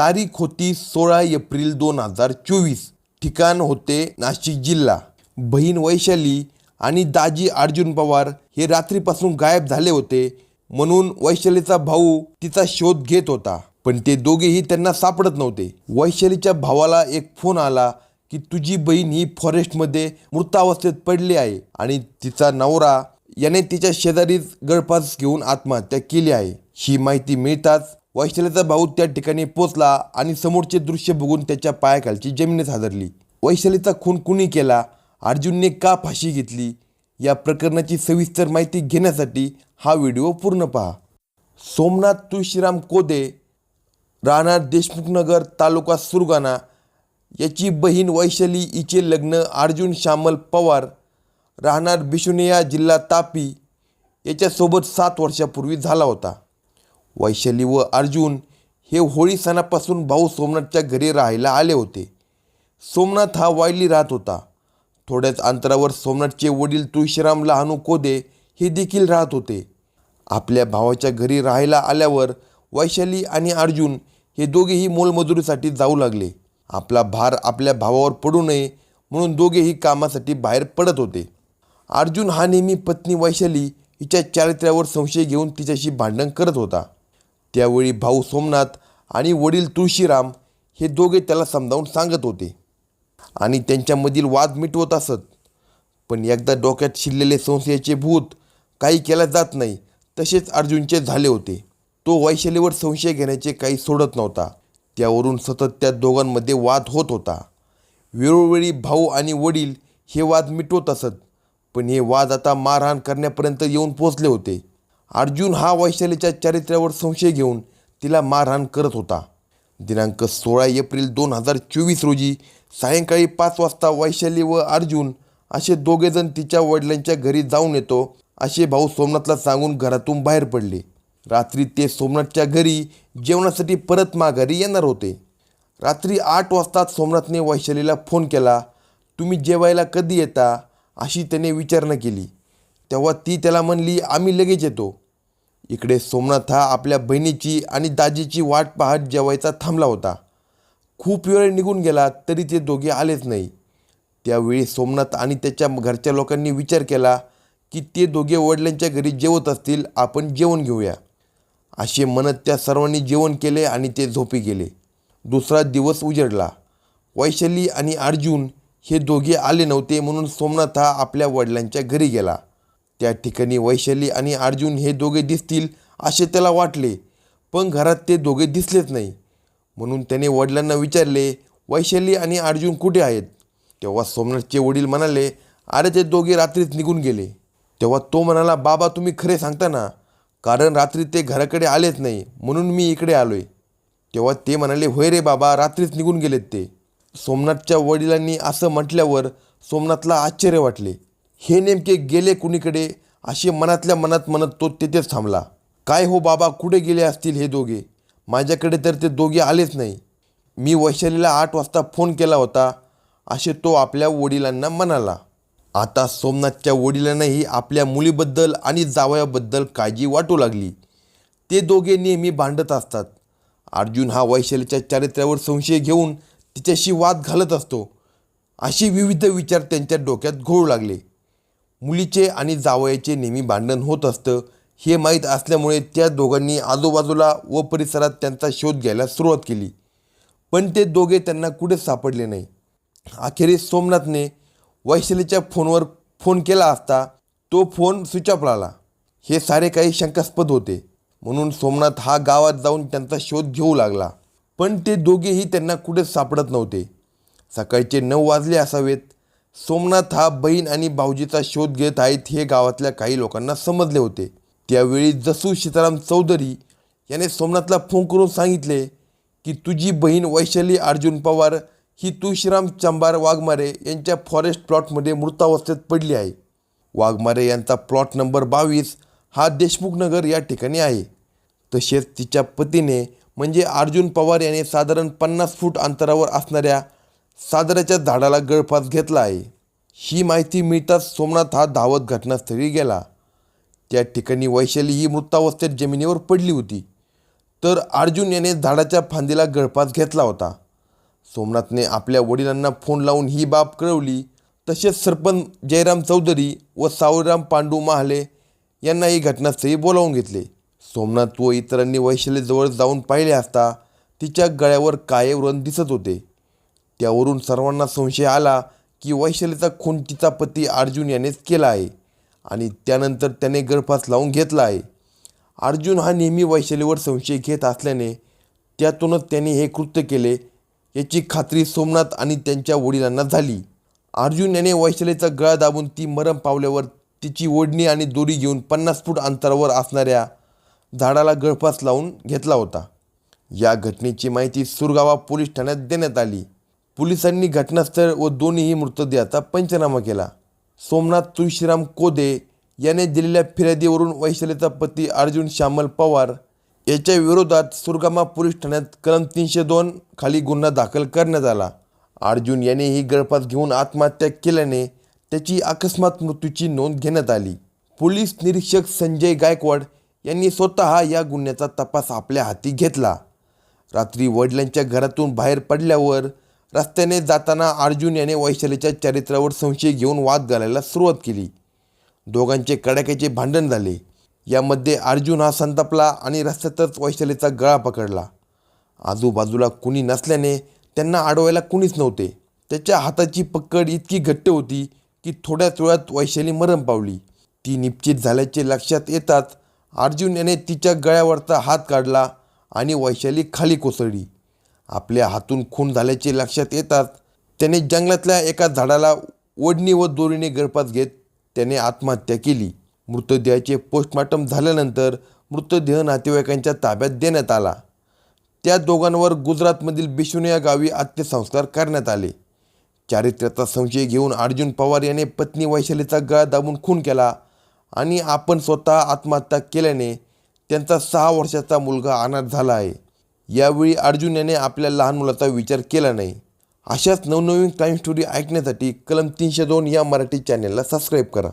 तारीख होती सोळा एप्रिल दोन हजार चोवीस. ठिकाण होते नाशिक जिल्हा. बहीण वैशाली आणि दाजी अर्जुन पवार हे रात्रीपासून गायब झाले होते म्हणून वैशालीचा भाऊ तिचा शोध घेत होता. पण ते दोघेही त्यांना सापडत नव्हते. वैशालीच्या भावाला एक फोन आला की तुझी बहीण ही फॉरेस्टमध्ये मृतावस्थेत पडली आहे आणि तिचा नवरा याने तिच्या शेजारीच गळफास घेऊन आत्महत्या केली आहे. ही माहिती मिळताच वैशालीचा भाऊ त्या ठिकाणी पोचला आणि समोरचे दृश्य बघून त्याच्या पायाखालची जमिनीत हादरली. वैशालीचा खून कुणी केला? अर्जुनने का फाशी घेतली? या प्रकरणाची सविस्तर माहिती घेण्यासाठी हा व्हिडिओ पूर्ण पहा. सोमनाथ तुळशीराम कोदे राहणार देशमुखनगर तालुका सुरगाणा. याची बहीण वैशाली हिचे लग्न अर्जुन श्यामल पवार राहणार बिशुनिया जिल्हा तापी. याच्यासोबत सात वर्षापूर्वी झाला होता. वैशाली व अर्जुन हे होळी सणापासून भाऊ सोमनाथच्या घरी राहायला आले होते. सोमनाथ हा वायली राहत होता. थोड्याच अंतरावर सोमनाथचे वडील तुळशीराम लहानू कोदे हे देखील राहत होते. आपल्या भावाच्या घरी राहायला आल्यावर वैशाली आणि अर्जुन हे दोघेही मोलमजुरीसाठी जाऊ लागले. आपला भार आपल्या भावावर पडू नये म्हणून दोघेही कामासाठी बाहेर पडत होते. अर्जुन हा नेहमी पत्नी वैशाली हिच्या चारित्र्यावर संशय घेऊन तिच्याशी भांडण करत होता. त्यावेळी भाऊ सोमनाथ आणि वडील तुळशीराम हे दोघे त्याला समजावून सांगत होते. आणि त्यांच्यामधील वाद मिटवत असत. पण एकदा डोक्यात शिरलेले संशयाचे भूत काही केल्या जात नाही तसेच अर्जुनचे झाले होते. तो वैशालीवर संशय घेण्याचे काही सोडत नव्हता. त्यावरून सतत त्या दोघांमध्ये वाद होत होता. वेळोवेळी भाऊ आणि वडील हे वाद मिटवत असत पण हे वाद आता मारहाण करण्यापर्यंत येऊन पोचले होते. अर्जुन हा वैशालीच्या चारित्र्यावर संशय घेऊन तिला मारहाण करत होता. दिनांक सोळा एप्रिल दोन हजार चोवीस रोजी सायंकाळी पाच वाजता वैशाली व अर्जुन असे दोघेजण तिच्या वडिलांच्या घरी जाऊन येतो असे भाऊ सोमनाथला सांगून घरातून बाहेर पडले. रात्री ते सोमनाथच्या घरी जेवणासाठी परत माघारी येणार होते. रात्री आठ वाजता सोमनाथने वैशालीला फोन केला तुम्ही जेवायला कधी येता? अशी त्याने विचारणा केली. तेव्हा ती त्याला म्हणली आम्ही लगेच येतो. इकडे सोमनाथ हा आपल्या बहिणीची आणि दाजीची वाट पाहत जेवायचा थांबला होता. खूप वेळ निघून गेला तरी ते दोघे आलेच नाही. त्यावेळी सोमनाथ आणि त्याच्या घरच्या लोकांनी विचार केला की ते दोघे वडिलांच्या घरी जेवत असतील आपण जेवण घेऊया. असे म्हणत त्या सर्वांनी जेवण केले आणि ते झोपी गेले. दुसरा दिवस उजडला. वैशाली आणि अर्जुन हे दोघे आले नव्हते म्हणून सोमनाथ हा आपल्या वडिलांच्या घरी गेला. त्या ठिकाणी वैशाली आणि अर्जुन हे दोघे दिसतील असे त्याला वाटले. पण घरात ते दोघे दिसलेच नाही. म्हणून त्याने वडिलांना विचारले वैशाली आणि अर्जुन कुठे आहेत? तेव्हा सोमनाथचे वडील म्हणाले अरे ते दोघे रात्रीच निघून गेले. तेव्हा तो म्हणाला बाबा तुम्ही खरे सांगता ना? कारण रात्री ते घराकडे आलेच नाही म्हणून मी इकडे आलो आहे तेव्हा ते म्हणाले होय रे बाबा रात्रीच निघून गेलेत ते. सोमनाथच्या वडिलांनी असं म्हटल्यावर सोमनाथला आश्चर्य वाटले. हे नेमके गेले कुणीकडे? असे मनातल्या मनात म्हणत तो तेथेच थांबला. काय हो बाबा कुठे गेले असतील हे दोघे? माझ्याकडे तर ते दोघे आलेच नाही. मी वैशालीला आठ वाजता फोन केला होता असे तो आपल्या वडिलांना म्हणाला. आता सोमनाथच्या वडिलांनाही आपल्या मुलीबद्दल आणि जावयाबद्दल काळजी वाटू लागली. ते दोघे नेहमी भांडत असतात. अर्जुन हा वैशालीच्या चारित्र्यावर संशय घेऊन तिच्याशी वाद घालत असतो. अशी विविध विचार त्यांच्या डोक्यात घोळू लागले. मुलीचे आणि जावयाचे नेहमी भांडण होत असतं. हे माहीत असल्यामुळे त्या दोघांनी आजूबाजूला व परिसरात त्यांचा शोध घ्यायला सुरुवात केली. पण ते दोघे त्यांना कुठेच सापडले नाही. अखेरीस सोमनाथने वैशालीच्या फोनवर फोन केला असता तो फोन स्विच ऑफ राहिला हे सारे काही शंकास्पद होते. म्हणून सोमनाथ हा गावात जाऊन त्यांचा शोध घेऊ लागला. पण ते दोघेही त्यांना कुठेच सापडत नव्हते. सकाळचे नऊ वाजले असावेत. सोमनाथ हा बहीण आणि भाऊजीचा शोध घेत आहेत हे गावातल्या काही लोकांना समजले होते. त्यावेळी जसू सीताराम चौधरी याने सोमनाथला फोन करून सांगितले की तुझी बहीण वैशाली अर्जुन पवार ही तुळशीराम चंबार वाघमारे यांच्या फॉरेस्ट प्लॉटमध्ये मृतावस्थेत पडली आहे. वाघमारे यांचा प्लॉट नंबर बावीस हा देशमुखनगर या ठिकाणी आहे. तसेच तिच्या पतीने म्हणजे अर्जुन पवार याने साधारण पन्नास फूट अंतरावर असणाऱ्या सादराच्या झाडाला गळफास घेतला आहे. ही माहिती मिळताच सोमनाथ हा धावत घटनास्थळी गेला. त्या ठिकाणी वैशाली ही मृतावस्थेत जमिनीवर पडली होती. तर अर्जुन याने झाडाच्या फांदीला गळफास घेतला होता. सोमनाथने आपल्या वडिलांना फोन लावून ही बाब कळवली. तसेच सरपंच जयराम चौधरी व सावराम पांडू महाले यांना ही घटनास्थळी बोलावून घेतले. सोमनाथ व इतरांनी वैशालीजवळ जाऊन पाहिले असता तिच्या गळ्यावर काळे व्रण दिसत होते. त्यावरून सर्वांना संशय आला की वैशालीचा खून तिचा पती अर्जुन यानेच केला आहे आणि त्यानंतर त्याने गळफास लावून घेतला आहे. अर्जुन हा नेहमी वैशालीवर संशय घेत असल्याने त्यातूनच त्याने हे कृत्य केले याची खात्री सोमनाथ आणि त्यांच्या वडिलांना झाली. अर्जुन याने वैशालीचा गळा दाबून ती मरम पावल्यावर तिची ओढणी आणि दोरी घेऊन पन्नास फूट अंतरावर असणाऱ्या झाडाला गळफास लावून घेतला होता. या घटनेची माहिती सुरगावा पोलीस ठाण्यात देण्यात आली. पोलिसांनी घटनास्थळ व दोन्हीही मृतदेहाचा पंचनामा केला. सोमनाथ तुळशीराम कोदे याने दिलेल्या फिर्यादीवरून वैशालीचा पती अर्जुन श्यामल पवार याच्या विरोधात सुरगामा पोलीस ठाण्यात कलम तीनशे दोन खाली गुन्हा दाखल करण्यात आला. अर्जुन याने ही गळफास घेऊन आत्महत्या केल्याने त्याची अकस्मात मृत्यूची नोंद घेण्यात आली. पोलीस निरीक्षक संजय गायकवाड यांनी स्वतः या गुन्ह्याचा तपास आपल्या हाती घेतला. रात्री वडिलांच्या घरातून बाहेर पडल्यावर रस्त्याने जाताना अर्जुन याने वैशालीच्या चरित्रावर संशय घेऊन वाद घालायला सुरुवात केली. दोघांचे कडाक्याचे भांडण झाले. यामध्ये अर्जुन हा संतापला आणि रस्त्यातच वैशालीचा गळा पकडला. आजूबाजूला कुणी नसल्याने त्यांना अडवायला कुणीच नव्हते. त्याच्या हाताची पकड इतकी घट्ट होती की थोड्याच वेळात वैशाली मरण पावली. ती निश्चित झाल्याचे लक्षात येताच अर्जुन याने तिच्या गळ्यावरचा हात काढला आणि वैशाली खाली कोसळली. आपल्या हातून खून झाल्याचे लक्षात येतात. त्याने जंगलातल्या एका झाडाला ओढणी व दोरीने गळपात घेत त्याने आत्महत्या केली. मृतदेहाचे पोस्टमॉर्टम झाल्यानंतर मृतदेह नातेवाईकांच्या ताब्यात देण्यात आला. त्या दोघांवर गुजरातमधील बिशुन या गावी अंत्यसंस्कार करण्यात आले. चारित्र्याचा संशय घेऊन अर्जुन पवार याने पत्नी वैशालीचा गळा दाबून खून केला आणि आपण स्वतः आत्महत्या केल्याने त्यांचा सहा वर्षाचा मुलगा अनाथ झाला आहे. यावेळी अर्जुन याने आपल्या लहान मुलाचा विचार केला नाही. अशाच नवनवीन क्राईम स्टोरी ऐकण्यासाठी कलम तीनशे दोन या मराठी चॅनेलला सबस्क्राईब करा.